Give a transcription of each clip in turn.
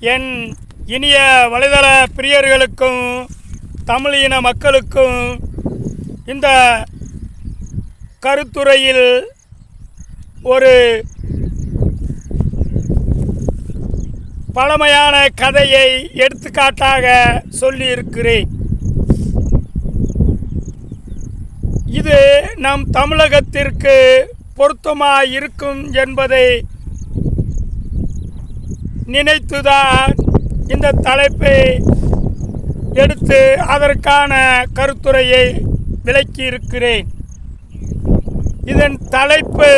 என் இனிய வலைதள பிரியர்களுக்கும் தமிழ் இன மக்களுக்கும் இந்த கருத்துறையில் ஒரு பழமையான கதையை எடுத்துக்காட்டாக சொல்லியிருக்கிறேன். இது நம் தமிழகத்திற்கு பொருத்தமாக இருக்கும் என்பதை நினைத்துதான் இந்த தலைப்பை எடுத்து அதற்கான கருத்துரையை விளக்கியிருக்கிறேன். இதன் தலைப்பு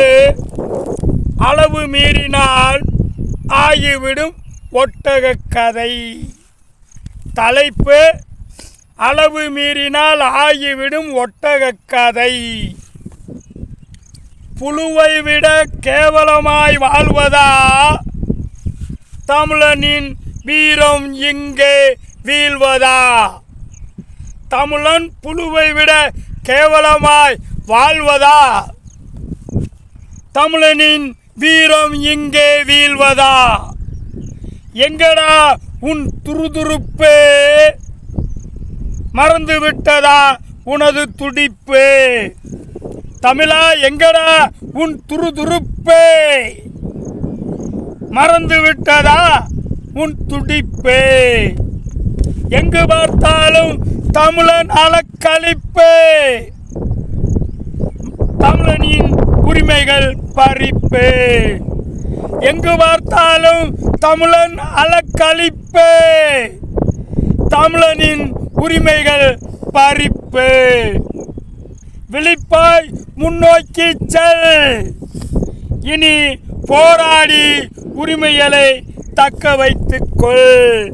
அளவு மீறினால் ஆகிவிடும் ஒட்டக கதை தலைப்பு அளவு மீறினால் ஆகிவிடும் ஒட்டக கதை புழுவை விட கேவலமாய் வாழ்வதா தமிழனின் வீரம் இங்கே வீழ்வதா? தமிழன் புழுவை விட கேவலமாய் வாழ்வதா? தமிழனின் வீரம் இங்கே வீழ்வதா? எங்கடா உன் துருதுருப்பு? மறந்து விட்டதா உனது துடிப்பு? தமிழா எங்கடா உன் துருதுருப்பே? மறந்து விட்டதா உன் துடிப்பு. எங்கு பார்த்தாலும் தமிழன் அலக்களிப்பு தமிழனின் உரிமைகள் பறிப்பு. எங்கு பார்த்தாலும் தமிழன் அலக்களிப்பு தமிழனின் உரிமைகள் பறிப்பு. விழிப்பாய் முன்னோக்கி செல். இனி போராடி உரிமைகளை தக்க வைத்துக் கொள்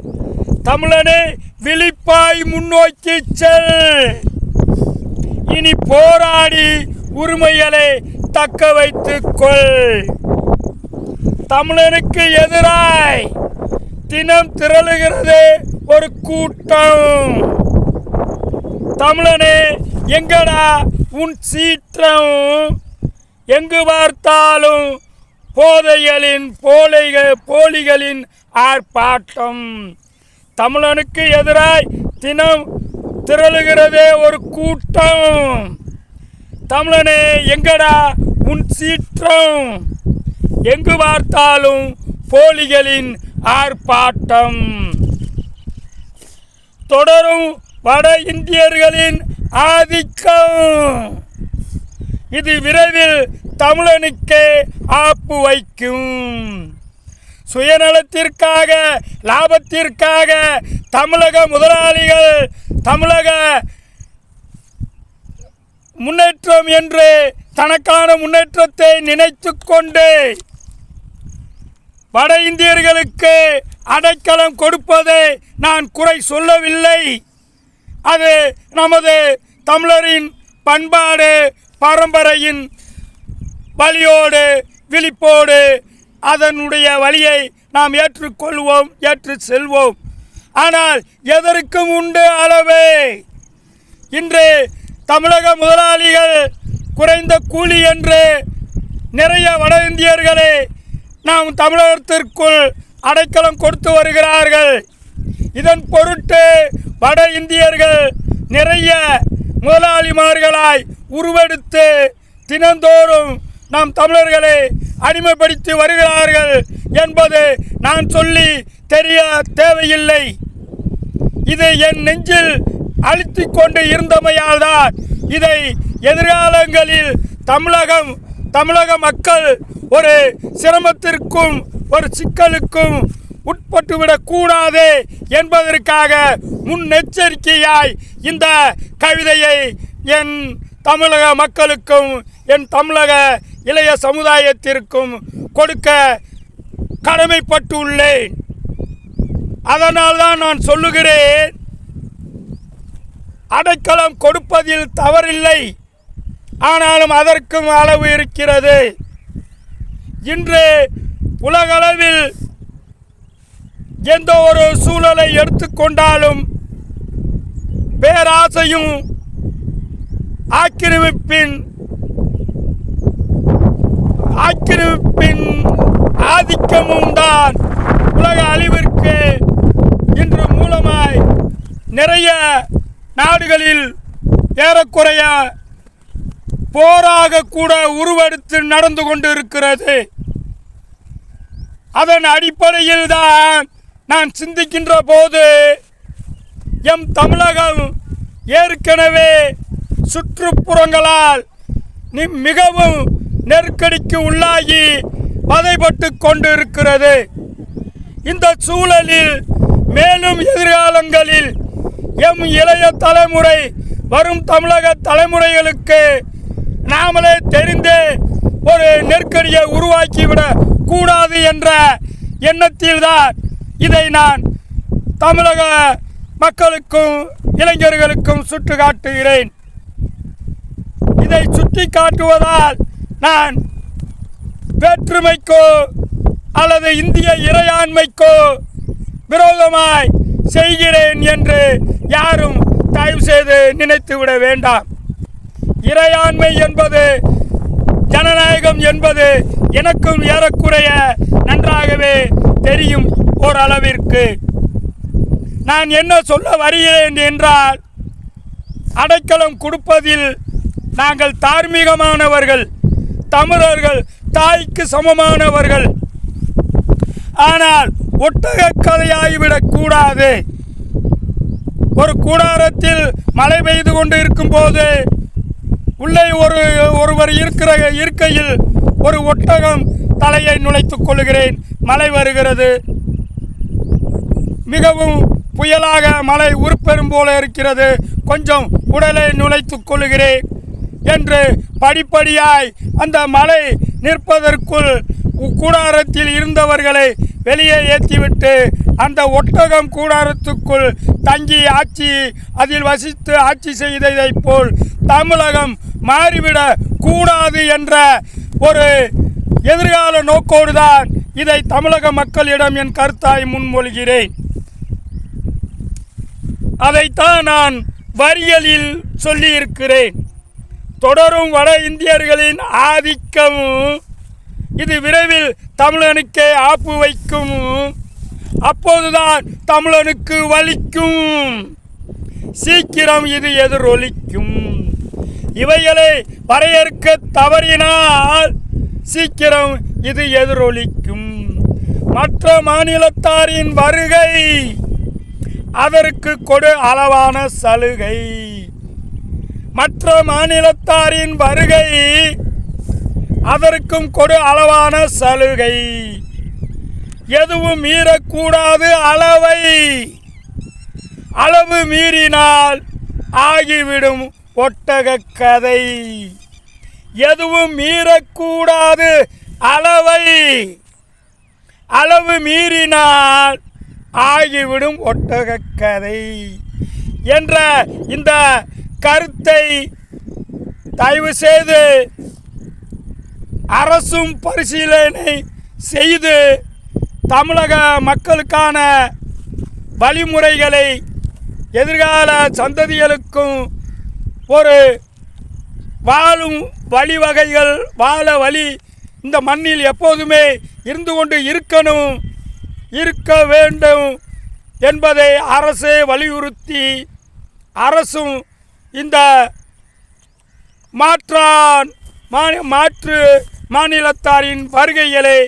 தமிழனே விழிப்பாய் முன்னோக்கி செல். இனி போராடி உரிமைகளை தக்க வைத்துக் கொள் தமிழனுக்கு எதிராய் தினம் திரளுகிறது ஒரு கூட்டம். தமிழனே எங்கடா உன் சீற்றம்? எங்கு பார்த்தாலும் போதைகளின் போலைகள் போலிகளின் ஆர்ப்பாட்டம். தமிழனுக்கு எதிராய் தினம் திரளுகிறதே ஒரு கூட்டம். தமிழனே எங்கடா உன் சீற்றம்? எங்கு பார்த்தாலும் போலிகளின் ஆர்ப்பாட்டம். தொடரும் வட இந்தியர்களின் ஆதிக்கம். இது விரைவில் தமிழனுக்கே ஆப்பு வைக்கும். சுயநலத்திற்காக லாபத்திற்காக தமிழக முதலாளிகள் தமிழக முன்னேற்றம் என்று தனக்கான முன்னேற்றத்தை நினைத்து கொண்டு வட இந்தியர்களுக்கு அடைக்கலம் கொடுப்பதை நான் குறை சொல்லவில்லை. அது நமது தமிழரின் பண்பாடு பரம்பரையின் வழியோடு விழிப்போடு அதனுடைய வழியை நாம் ஏற்றுக்கொள்வோம் ஏற்று செல்வோம். ஆனால் எதற்கும் உண்டு அளவு? இன்று தமிழக முதலாளிகள் குறைந்த கூலி என்று நிறைய வட இந்தியர்களை நாம் தமிழகத்திற்குள் அடைக்கலம் கொடுத்து வருகிறார்கள். இதன் பொருட்டு வட இந்தியர்கள் நிறைய முதலாளிமார்களாய் உருவெடுத்து தினந்தோறும் நம் தமிழர்களை அடிமைப்படுத்தி வருகிறார்கள் என்பது நான் சொல்லி தெரிய தேவையில்லை. இது என் நெஞ்சில் அழுத்தி கொண்டு இருந்தமையால் தான் இதை எதிர்காலங்களில் தமிழகம் தமிழக மக்கள் ஒரு சிரமத்திற்கும் ஒரு சிக்கலுக்கும் உட்பட்டுவிடக் கூடாது என்பதற்காக முன்னெச்சரிக்கையாய் இந்த கவிதையை என் தமிழக மக்களுக்கும் என் தமிழக இளைய சமுதாயத்திற்கும் கொடுக்க கடமைப்பட்டுள்ளேன். அதனால் தான் நான் சொல்லுகிறேன் அடைக்கலம் கொடுப்பதில் தவறில்லை. ஆனாலும் அதற்கும் அளவு இருக்கிறது. இன்று உலகளவில் எந்த ஒரு சூழலை எடுத்துக்கொண்டாலும் பேராசையும் ஆக்கிரமிப்பின் ஆக்கிரமிப்பின் ஆதிக்கமும் தான் உலக அழிவிற்கு இன்று மூலமாய் நிறைய நாடுகளில் ஏறக்குறைய போராக கூட உருவெடுத்து நடந்து கொண்டு இருக்கிறது அதன் அடிப்படையில் தான் நான் சிந்திக்கின்ற போது எம் தமிழகம் ஏற்கனவே சுற்றுப்புறங்களால் மிகவும் நெருக்கடிக்கு உள்ளாகி வதைப்பட்டு கொண்டு இருக்கிறது இந்த சூழலில் மேலும் எதிர்காலங்களில் எம் இளைய தலைமுறை வரும் தமிழக தலைமுறைகளுக்கு நாமளே தெரிந்து ஒரு நெருக்கடியை உருவாக்கிவிடக் கூடாது என்ற எண்ணத்தில்தான் இதை நான் தமிழக மக்களுக்கும் இளைஞர்களுக்கும் சுட்டு காட்டுகிறேன். இதை சுட்டி காட்டுவதால் நான் வேற்றுமைக்கோ அல்லது இந்திய இறையாண்மைக்கோ விரோதமாய் செய்கிறேன் என்று யாரும் தயவு செய்து நினைத்துவிட வேண்டாம். இறையாண்மை என்பது ஜனநாயகம் என்பது எனக்கும் ஏறக்குறைய நன்றாகவே தெரியும் ஓரளவிற்கு. நான் என்ன சொல்ல வருகிறேன் என்றால் அடைக்கலம் கொடுப்பதில் நாங்கள் தார்மீகமானவர்கள். தமிழர்கள் தாய்க்கு சமமானவர்கள். ஆனால் ஒட்டக கதையாகிவிடக் கூடாது. ஒரு கூடாரத்தில் மழை பெய்து கொண்டு இருக்கும்போது உள்ளே ஒரு ஒருவர் இருக்கிற இருக்கையில் ஒரு ஒட்டகம் தலையை நுழைத்துக் கொள்கிறேன் மழை வருகிறது. மிகவும் புயலாக மழை உருப்பெறும் போல இருக்கிறது. கொஞ்சம் உடலை நுழைத்துக் கொள்கிறேன் என்று படிப்படியாய் அந்த மலை நிற்பதற்குள் கூடாரத்தில் இருந்தவர்களை வெளியே ஏற்றிவிட்டு அந்த ஒட்டகம் கூடாரத்துக்குள் தங்கி ஆட்சி அதில் வசித்து ஆட்சி செய்ததைப் போல் தமிழகம் மாறிவிடக் கூடாது என்ற ஒரு எதிர்கால நோக்கோடுதான் இதை தமிழக மக்களிடம் என் கருத்தாய் முன்மொழிகிறேன். அதைத்தான் நான் வரியலில் சொல்லியிருக்கிறேன். தொடரும் வட இந்தியர்களின் ஆதிக்கமும். இது விரைவில் தமிழனுக்கே ஆப்பு வைக்கும். அப்போதுதான் தமிழனுக்கு வலிக்கும். சீக்கிரம் இது எதிரொலிக்கும். இவைகளை வரையறுக்க தவறினால் சீக்கிரம் இது எதிரொலிக்கும். மற்ற மாநிலத்தாரின் வருகை அதற்கு கொடு அளவான சலுகை. மற்ற மாநிலத்தாரின் வருகை அதற்கும் கொடு அளவான சலுகை. எதுவும் மீறக்கூடாது அளவை. அளவு மீறினால் ஆகிவிடும் ஒட்டக கதை. எதுவும் மீறக்கூடாது அளவை. அளவு மீறினால் ஆகிவிடும் ஒட்டக கதை. என்ற இந்த கருத்தை தயவு செய்து அரசும் பரிசீலனை செய்து தமிழக மக்களுக்கான வழிமுறைகளை எதிர்கால சந்ததிகளுக்கும் ஒரு வாழும் வழிவகைகள் வாழ வழி இந்த மண்ணில் எப்போதுமே இருந்து கொண்டு இருக்கணும் இருக்க வேண்டும் என்பதை அரசே வலியுறுத்தி அரசும் இந்த மாற்றான் மாநி மாற்று மாநிலத்தாரின் வருகைகளை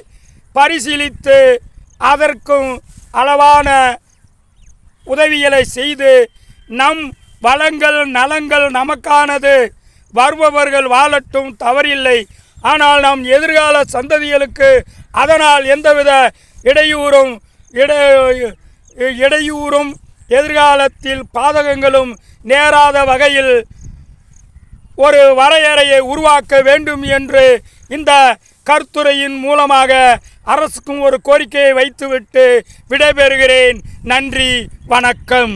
பரிசீலித்து அதற்கும் அளவான உதவிகளை செய்து நம் வளங்கள் நலங்கள் நமக்கானது. வருபவர்கள் வாழட்டும் தவறில்லை. ஆனால் நம் எதிர்கால சந்ததிகளுக்கு அதனால் எந்தவித இடையூறும் இட இடையூறும் எதிர்காலத்தில் பாதகங்களும் நேராத வகையில் ஒரு வரையறையை உருவாக்க வேண்டும் என்று இந்த கருத்துரையின் மூலமாக அரசுக்கும் ஒரு கோரிக்கையை வைத்துவிட்டு விடைபெறுகிறேன். நன்றி வணக்கம்.